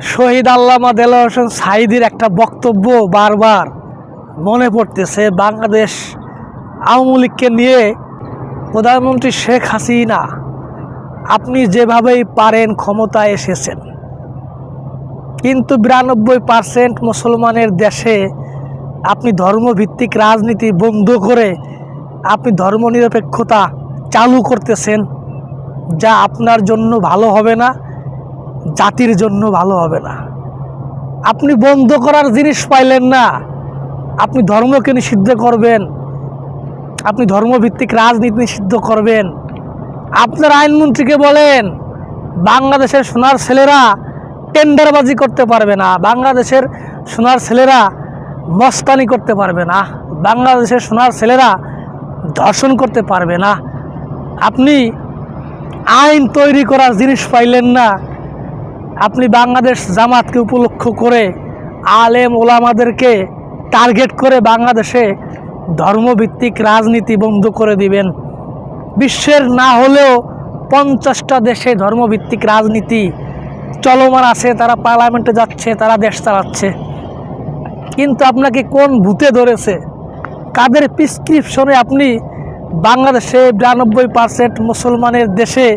শহীদ আল্লামা দেলা হোসেন সাইদির একটা বক্তব্য বারবার মনে পড়তেছে বাংলাদেশ আওয়ামী লীগকে নিয়ে প্রধানমন্ত্রী শেখ হাসিনা। আপনি যেভাবেই পারেন ক্ষমতায় এসেছেন। কিন্তু বিরানব্বই পার্সেন্ট মুসলমানের দেশে আপনি ধর্মভিত্তিক রাজনীতি বন্ধ করে আপনি ধর্মনিরপেক্ষতা চালু করতেছেন, যা আপনার জন্য ভালো হবে না। জাতির জন্য ভালো হবে না। আপনি বন্ধ করার জিনিস পাইলেন না। আপনি ধর্মকে নিষিদ্ধ করবেন। আপনি ধর্মভিত্তিক রাজনীতি নিষিদ্ধ করবেন। আপনার আইনমন্ত্রীকে বলেন, বাংলাদেশের সোনার ছেলেরা টেন্ডারবাজি করতে পারবে না। বাংলাদেশের সোনার ছেলেরা মস্তানি করতে পারবে না। বাংলাদেশের সোনার ছেলেরা ধর্ষণ করতে পারবে না। আপনি আইন তৈরি করার জিনিস পাইলেন না। আপনি বাংলাদেশ জামাতকে উপলক্ষ করে আলেম ওলামাদেরকে টার্গেট করে বাংলাদেশে ধর্মভিত্তিক রাজনীতি বন্ধ করে দিবেন। বিশ্বের না হলেও পঞ্চাশটা দেশে ধর্মভিত্তিক রাজনীতি চলমান আছে, তারা পার্লামেন্টে যাচ্ছে, তারা দেশ চালাচ্ছে। কিন্তু আপনাকে কোন ভূতে ধরেছে? কাদের প্রিসক্রিপশনে আপনি বাংলাদেশে বিরানব্বই পার্সেন্ট মুসলমানের দেশে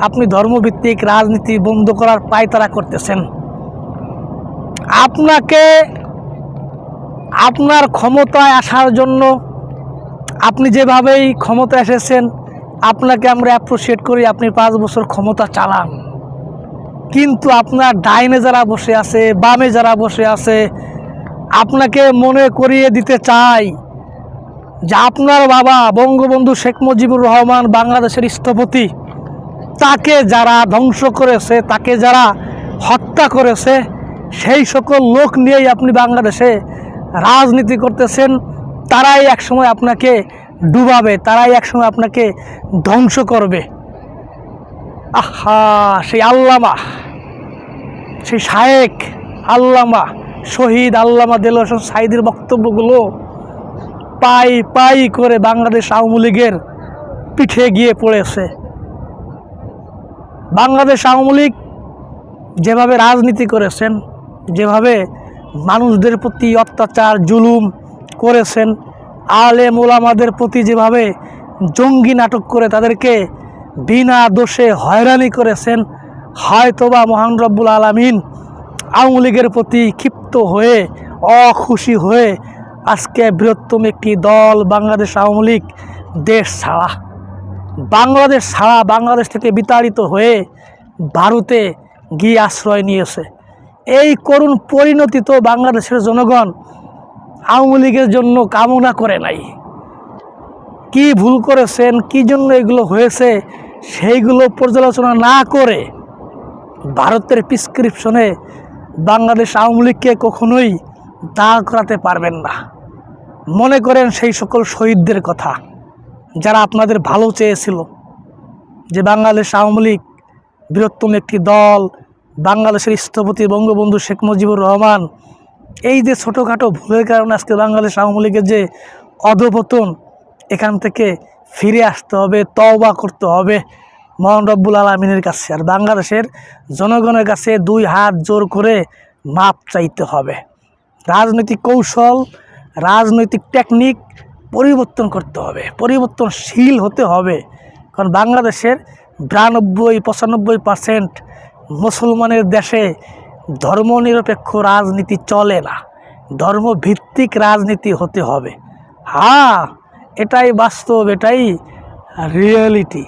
আপনি ধর্মভিত্তিক রাজনীতি বন্ধ করার পায়তারা করতেছেন। আপনাকে আপনার ক্ষমতায় আসার জন্য আপনি যেভাবেই ক্ষমতা এসেছেন, আপনাকে আমরা অ্যাপ্রিসিয়েট করি, আপনি পাঁচ বছর ক্ষমতা চালান। কিন্তু আপনার ডাইনে যারা বসে আছে, বামে যারা বসে আছে, আপনাকে মনে করিয়ে দিতে চাই যে আপনার বাবা বঙ্গবন্ধু শেখ মুজিবুর রহমান বাংলাদেশের স্থপতি। তাকে যারা ধ্বংস করেছে, তাকে যারা হত্যা করেছে, সেই সকল লোক নিয়েই আপনি বাংলাদেশে রাজনীতি করতেছেন, তারাই একসময় আপনাকে ডুবাবে, তারাই একসময় আপনাকে ধ্বংস করবে। আহা, সেই আল্লামা, সেই শায়েক আল্লামা, শহীদ আল্লামা দেল হোসেন সাইদের বক্তব্যগুলো পাই পাই করে বাংলাদেশ আওয়ামী লীগের পিঠে গিয়ে পড়েছে। বাংলাদেশ আওয়ামী লীগ যেভাবে রাজনীতি করেছেন, যেভাবে মানুষদের প্রতি অত্যাচার, জুলুম করেছেন, আলেম ওলামাদের প্রতি যেভাবে জঙ্গি নাটক করে তাদেরকে বিনা দোষে হয়রানি করেছেন, হয়তোবা মহান রব্বুল আলমিন আওয়ামী লীগের প্রতি ক্ষিপ্ত হয়ে, অখুশি হয়ে আজকে বৃহত্তম একটি দল বাংলাদেশ আওয়ামী লীগ দেশ ছাড়া। বাংলাদেশ ছাড়া বাংলাদেশ থেকে বিতাড়িত হয়ে ভারতে গিয়ে আশ্রয় নিয়েছে। এই করুণ পরিণতি তো বাংলাদেশের জনগণ আওয়ামী লীগের জন্য কামনা করে নাই। কি ভুল করেছেন, কি জন্য এগুলো হয়েছে, সেইগুলো পর্যালোচনা না করে ভারতের প্রিসক্রিপশনে বাংলাদেশ আওয়ামী লীগকে কখনোই দাঁড় করাতে পারবেন না। মনে করেন সেই সকল শহীদদের কথা। যারা আপনাদের ভালো চেয়েছিল যে বাংলাদেশ আওয়ামী লীগ বৃহত্তম একটি দল, বাংলাদেশের স্থপতি বঙ্গবন্ধু শেখ মুজিবুর রহমান, এই যে ছোটোখাটো ভুলের কারণে আজকে বাংলাদেশ আওয়ামী লীগের যে অধপতন, এখান থেকে ফিরে আসতে হবে, তওবা করতে হবে মহান রব্বুল আলমিনের কাছে। আর বাংলাদেশের জনগণের কাছে দুই হাত জোর করে মাপ চাইতে হবে। রাজনৈতিক কৌশল, রাজনৈতিক টেকনিক পরিবর্তন করতে হবে, পরিবর্তনশীল হতে হবে। কারণ বাংলাদেশের বিরানব্বই, পঁচানব্বই পার্সেন্ট মুসলমানের দেশে ধর্মনিরপেক্ষ রাজনীতি চলে না। ধর্মভিত্তিক রাজনীতি হতে হবে। হ্যাঁ এটাই বাস্তব, এটাই রিয়েলিটি